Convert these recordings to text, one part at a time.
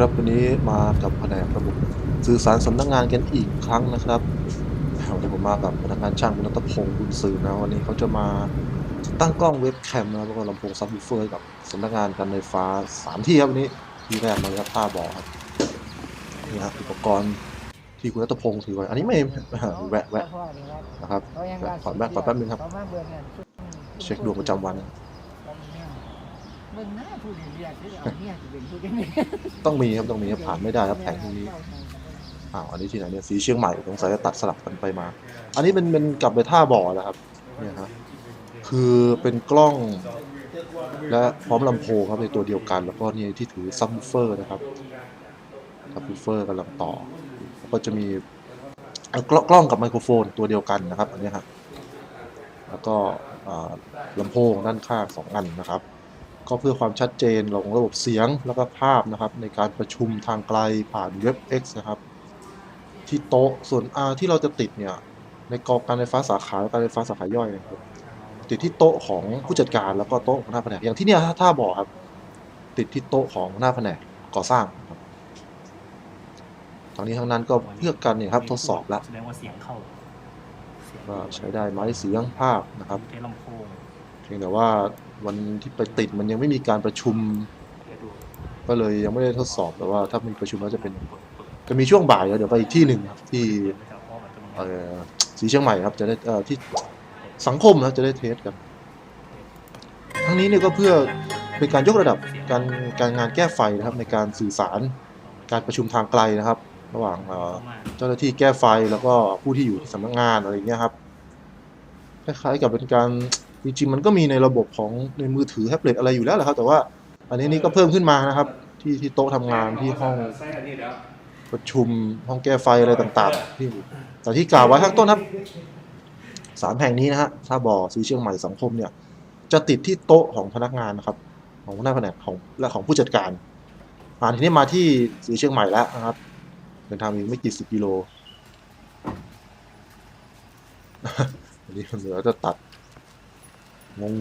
ครับวันนี้มากับแผนกระบบสื่อสารสำนักงานกันอีกครั้งนะครับวันนี้ผมมากับพนักงานช่างคุณนัทพงศ์บุญสื่อนะวันนี้เขาจะมาตั้งกล้องเว็บแคมนะแล้วก็ลำโพงซับวูฟเฟอร์กับสำนักงานการไฟฟ้าสามที่ครับวันนี้ที่แรกมาครับท่าบ่อครับนี่ครับอุปกรณ์ที่คุณนัทพงศ์ถือไว้อันนี้ไม่แวะแวะนะครับขอแวะขอแป๊บนึงครับ เช็คดวงประจำวัน เบิ่งหน้าผู้เรียกที่เอาเนี่ยจะเป็นผู้ที่นี่ต้องมีครับต้องมีครับผ่านไม่ได้ครับแผงพวกนี้อ้าวอันนี้ที่ไหนเนี่ยสีเชียงใหม่สงสัยจะตัดสลับกันไปมา อันนี้เป็นเป็นกลับไปท่าบ่อแล้วครับเนี่ยฮะคือเป็นกล้อง และพร้อมลำโพงครับในตัวเดียวกัน แล้วก็นี่ที่ถือซับวูฟเฟอร์นะครับซับวูฟเฟอร์กำลังต่อแล้วก็จะมีเอ่อกล้องกล้องกับไมโครโฟนตัวเดียวกันนะครับอันนี้ครับแล้วก็อ่าลำโพงด้านข้างสองอันนะครับ ก็เพื่อความชัดเจนของระบบเสียงแล้วก็ภาพนะครับ ในการประชุมทางไกลผ่านเว็บ X นะครับ ที่โต๊ะส่วน R ที่เราจะติดเนี่ย ในกองการไฟฟ้าสาขาและการไฟฟ้าสาขาย่อยนะครับติดที่โต๊ะของผู้จัดการแล้วก็โต๊ะของหน้าแผนกอย่างที่เนี่ยถ้าบอกครับ ติดที่โต๊ะของหน้าแผนกก่อสร้างครับทั้งนี้ทั้งนั้นก็เพื่อกันเนี่ยครับทดสอบแล้วแสดงว่าเสียงเข้าเสียงว่าใช้ได้ไหมเสียงภาพนะครับใช้ลำโพงเพียงแต่ว่าวันที่ไปติดมันยังไม่มีการประชุม ก็เลยยังไม่ได้ทดสอบแต่ว่าถ้ามีประชุมแล้วจะเป็นจะมีช่วงบ่ายแล้วเดี๋ยวไปอีกที่หนึ่งครับที่สีเชียงใหม่ครับจะได้ที่สังคมนะจะได้เทสกัน ทั้งนี้เนี่ยก็เพื่อเป็นการยกระดับการการงานแก้ไฟนะครับในการสื่อสารการประชุมทางไกลนะครับ ระหว่างเจ้าหน้าที่แก้ไฟแล้วก็ผู้ที่อยู่ที่สำนักงานอะไรเงี้ยครับคล้ายๆกับเป็นการ จริงๆมันก็มีในระบบของในมือถือแท็บเล็ตอะไรอยู่แล้วแหละครับ แต่ว่าอันนี้นี่ก็เพิ่มขึ้นมานะครับ ที่ที่โต๊ะทำงานที่ห้องประชุมห้องแก้ไฟอะไรต่างๆที่แต่ที่กล่าวไว้ข้างต้นครับสามแห่งนี้นะฮะถ้าบ่อสีเชียงใหม่สังคมเนี่ย จะติดที่โต๊ะของพนักงานนะครับ ของหัวหน้าแผนกของและของผู้จัดการอ่าทีนี้มาที่สีเชียงใหม่แล้วนะครับเดินทางอีกไม่กี่สิบกิโลอันนี้เหลือจะตัด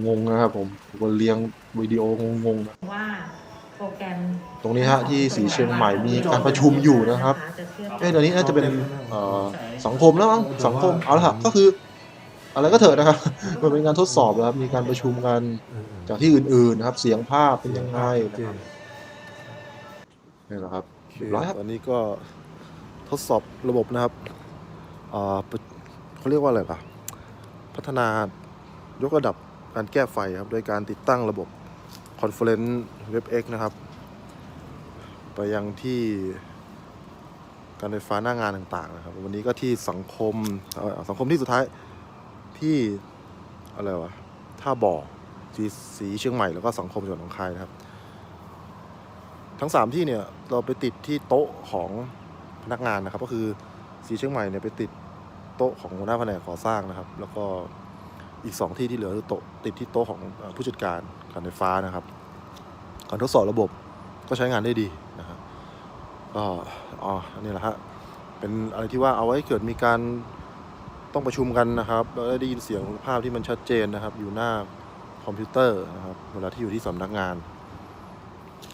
งงๆนะครับผมผมก็เลี้ยงวิดีโองงๆนะว่าโปรแกรมตรงนี้ฮะที่สีเชียงใหม่มีการประชุมอยู่นะครับเอ๊ะเดี๋ยวนี้น่าจะเป็นเอ่อสังคมแล้วมั้งสังคมเอาละครับก็คือ อะไรก็เถอะนะครับ มันเป็นการทดสอบแล้วครับมีการประชุมกันจากที่อื่นๆนะครับ เสียงภาพเป็นยังไงนะครับนี่แหละครับเรียบร้อยครับตอนนี้ก็ทดสอบระบบนะครับอ่าปะเขาเรียกว่าอะไรล่ะ พัฒนายกระดับ การแก้ไฟครับโดยการติดตั้งระบบ Conference WebX นะครับ ไปยังที่การไฟฟ้าหน้างานต่างๆนะครับ วันนี้ก็ที่สังคมสังคมที่สุดท้ายที่อะไรวะท่าบ่อสีสีเชียงใหม่แล้วก็สังคมจังหวัดหนองคายนะครับ ทั้ง 3 ที่เนี่ยเราไปติดที่โต๊ะของพนักงานนะครับ ก็คือสีเชียงใหม่เนี่ยไปติดโต๊ะของหัวหน้าแผนกก่อสร้างนะครับ แล้วก็ อีก 2 ที่ที่เหลือโต๊ะติดที่โต๊ะของผู้จัดการการไฟฟ้านะครับการทดสอบระบบก็ใช้งานได้ดีนะครับก็อ๋ออันนี้แหละฮะเป็นอะไรที่ว่าเอาไว้เกิดมีการต้องประชุมกันนะครับแล้วได้ยินเสียงภาพที่มันชัดเจนนะครับ อยู่หน้าคอมพิวเตอร์นะครับเวลาที่อยู่ที่สำนักงาน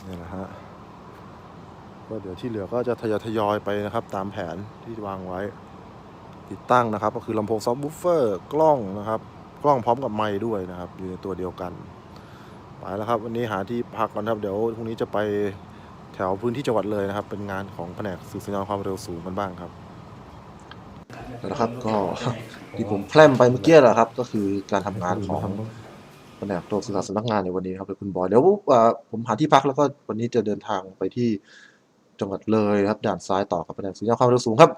นี่แหละฮะก็เดี๋ยวที่เหลือก็จะทยอยทยอยไปนะครับ ตามแผนที่วางไว้ ติดตั้งนะครับ ก็คือลำโพงซับวูฟเฟอร์กล้องนะครับ กล้องพร้อมกับไมค์ด้วยนะครับ อยู่ในตัวเดียวกัน ไปแล้วครับ วันนี้หาที่พักก่อนครับ เดี๋ยวพรุ่งนี้จะไปแถวพื้นที่จังหวัดเลยนะครับ เป็นงานของแผนกสื่อสัญญาณความเร็วสูงกันบ้างครับนะครับก็ที่ผมแพร่มไปเมื่อกี้แหละครับ ก็คือการทำงานของแผนกตัวสื่อสารสำนักงานในวันนี้ครับโดยคุณบอยเดี๋ยวผมหาที่พักแล้วก็วันนี้จะเดินทางไปที่จังหวัดเลยครับด่านซ้ายต่อกับแผนกสื่อสัญญารความเร็วสูงครับ